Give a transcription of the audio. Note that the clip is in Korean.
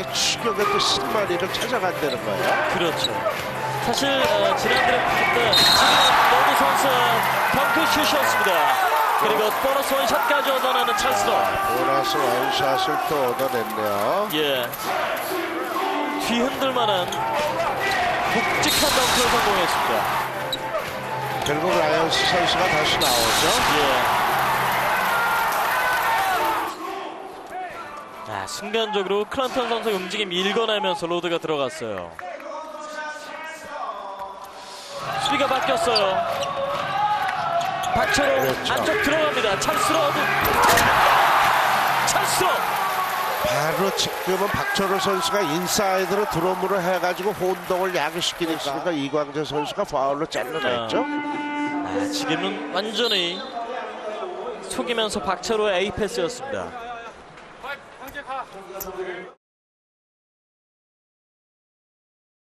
이제 추격의 또 승마리를 찾아간다는 거예요. 그렇죠. 사실 어, 지난 드래프트 때 지금 모두 선수 덩크슛이었습니다. 그리고 보너스 원샷까지 얻어내는 찰스로 보너스 원샷을 또 얻어냈네요. 예 뒤흔들만한 묵직한 덩크를 성공했습니다. 결국 라이언스 선수가 다시 나오죠. 예. 자, 순간적으로 클란턴 선수 움직임 읽어내면서 로드가 들어갔어요. 수비가 바뀌었어요. 박철호 그렇죠. 안쪽 들어갑니다. 찰스로 어드. 찰스로 바로 지금은 박철호 선수가 인사이드로 드럼으로 해가지고 혼동을 야기시키니까 이광재 선수가 파울로 잘라냈죠. 아, 지금은 완전히 속이면서 박철호의 A 패스였습니다. Thank you.